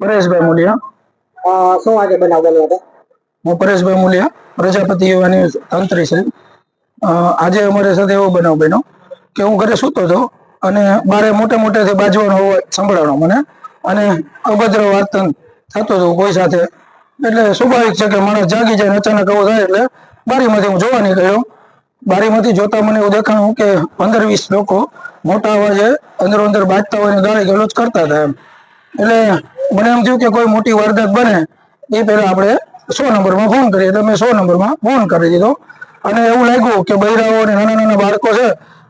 પરેશભાઈ મુલિયા શું આજે બનાવ બન્યો હતો? હું પરેશભાઈ મુલિયા પ્રજાપતિ યુવાની તંત્રી છે. આજે અમારી સાથે એવો બનાવ બન્યો કે હું ઘરે સૂતો હતો અને બારે મોટે મોટેથી બાજવાનો અવાજ સંભળાણો મને અને અભદ્ર વર્તન થતું હતું કોઈ સાથે. એટલે સ્વાભાવિક છે કે માણસ જાગી જાય અચાનક એવું થાય એટલે બારીમાંથી હું જોવા નીકળ્યો. બારીમાંથી જોતા મને એવું દેખાણું કે પંદર વીસ લોકો મોટા અવાજે અંદરો અંદર બાજતા હોય ને ગાળી ગલોચ કરતા હતા એમ. એટલે મને એમ થયું કે કોઈ મોટી વારદાત બને, એ પહેલા આપણે સો નંબરમાં ફોન કરીએ. એટલે મેં સો નંબરમાં ફોન કરી દીધો. અને એવું લાગ્યું કે બૈરાઓ અને નાના નાના બાળકો છે,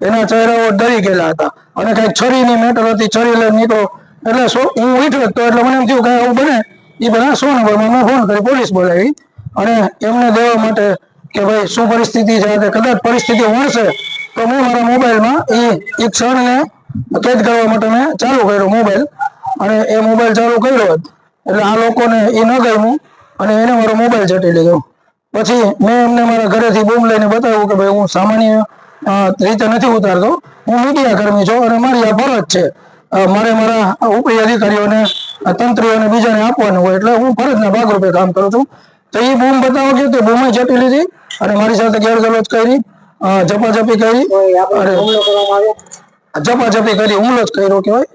એના ચહેરાઓ ડરી ગયેલા હતા. અને કંઈક છરીની મેટર હતી, છરી લઈને નીકળો. એટલે સો, હું ઉઠ્યો તો, એટલે મને એમ થયું કે એવું બને. એ બધા સો નંબરમાં મેં ફોન કરી, પોલીસ બોલાવી. અને એમને દેવા માટે કે ભાઈ, શું પરિસ્થિતિ છે? કે કદાચ પરિસ્થિતિ વણશે તો મેં મારા મોબાઈલમાં એ એ ક્ષણને કેદ કરવા માટે મેં ચાલુ કર્યો મોબાઈલ. અને એ મોબાઈલ ચાલુ કર્યો હોત એટલે આ લોકોને એ ન ગમ્યું અને એને મારો મોબાઈલ ચટી લીધો. પછી મેં એમને મારા ઘરેથી બૂમ લઈને બતાવ્યું કે ભાઈ હું સામાન્ય રીતે નથી ઉતારતો. હું મીડિયા કર્મી છું અને મારી આ ફરજ છે. મારે મારા ઉપરી અધિકારીઓને તંત્રીઓને બીજાને આપવાનું હોય એટલે હું ફરજના ભાગરૂપે કામ કરું છું. તો એ બૂમ બતાવો કે તે બૂમે ચટી લીધી અને મારી સાથે ગેરગલોજ કરી જપાજપી કરી જપાજપી કરી હુમલો જ કર્યો કહેવાય.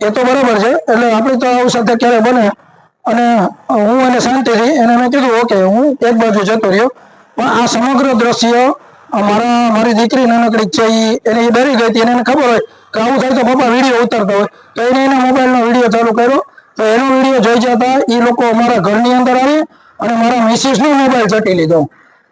એ તો બરાબર છે. એટલે આપણે તો આવું સાથે ક્યારે બને. અને હું એને શાંતિથી એને મેં કીધું, ઓકે, હું એક બાજુ જતો રહ્યો. પણ આ સમગ્ર દ્રશ્ય મારા મારી દીકરી નાનકડી છે એ એને એ ડરી ગઈ હતી. એને ખબર હોય કે આવું થાય તો પપ્પા વીડિયો ઉતરતો હોય. તો એને એના મોબાઈલનો વીડિયો ચાલુ કર્યો. તો એનો વીડિયો જોઈ જતા એ લોકો અમારા ઘરની અંદર આવી અને મારા મિસિસનો મોબાઈલ ચટી લીધો.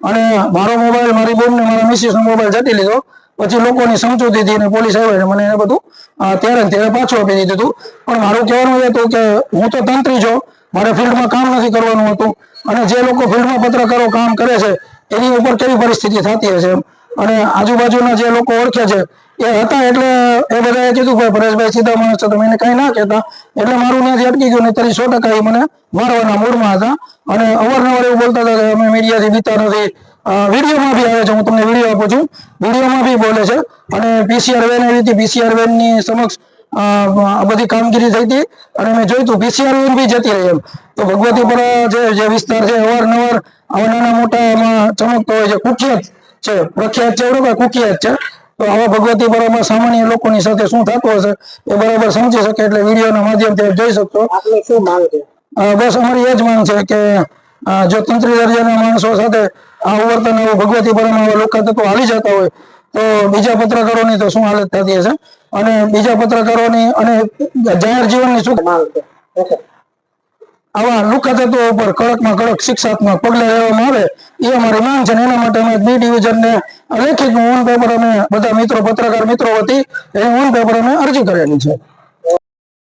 અને મારો મોબાઈલ, મારી બોમને મારા મિસિસનો મોબાઈલ ચટી લીધો. પછી લોકોની સમજૂતીથી અને પોલીસ આવે ને મને એને બધું ત્યારે ને ત્યારે પાછું આપી દીધું હતું પણ મારું કહેવાનું એ હતું કે હું તો તંત્રી છું. મારે ફિલ્ડમાં કામ નથી કરવાનું હતું. અને જે લોકો ફિલ્ડમાં પત્રકારો કામ કરે છે, એની ઉપર કેવી પરિસ્થિતિ થતી હશે એમ? અને આજુબાજુના જે લોકો ઓળખે છે, એ હતા એટલે એ બધાએ કીધું ભાઈ પરેશભાઈ સીધા માણસ છો તમે એને કાંઈ ના કહેતા. એટલે મારું ત્યાંથી અટકી ગયું નહીં તરી સો ટકા એ મને મારવાના મૂડમાં હતા. અને અવારનવાર એવું બોલતા હતા કે અમે મીડિયાથી બીતા નથી. વિડીયોમાં બી આવે છે હું તમને વીડિયો આપું છું. વિડીયોમાં બી બોલે છે અને પીસીઆર વેન આવી હતી પીસીઆર વેનની સમક્ષ આ બધી કામગીરી થઈ હતી અને મેં જોયું હતું પીસીઆર વેન બી જતી રહી એમ. તો ભગવતીપુરા જે જે વિસ્તાર છે અવારનવાર આવા નાના મોટા એમાં ચમકતો હોય છે કુખ્યાત છે પ્રખ્યાત છે એવું કુખ્યાત છે. તો આવા ભગવતીપુરામાં સામાન્ય લોકોની સાથે શું થતું હશે એ બરાબર સમજી શકે એટલે વિડીયોના માધ્યમથી જોઈ શકશો. શું માંગ છે? બસ અમારી એ જ માંગ છે કે જો તંત્રી દરજાના માણસો સાથે આવું વર્તન એવું ભગવતી આવા લોકો તત્વો જતા હોય, તો બીજા પત્રકારોની તો શું હાલત થતી હશે? અને બીજા પત્રકારોની અને જાહેર જીવનની શું આવા લુખા તત્વો ઉપર કડકમાં કડક શિક્ષાત્મક પગલાં લેવામાં આવે, એ અમારી માંગ છે એના માટે અમે બી ડિવિઝનને લેખિત ઓન પેપર અમે બધા મિત્રો, પત્રકાર મિત્રો વતી એ ઓન પેપર અમે અરજી કરેલી છે.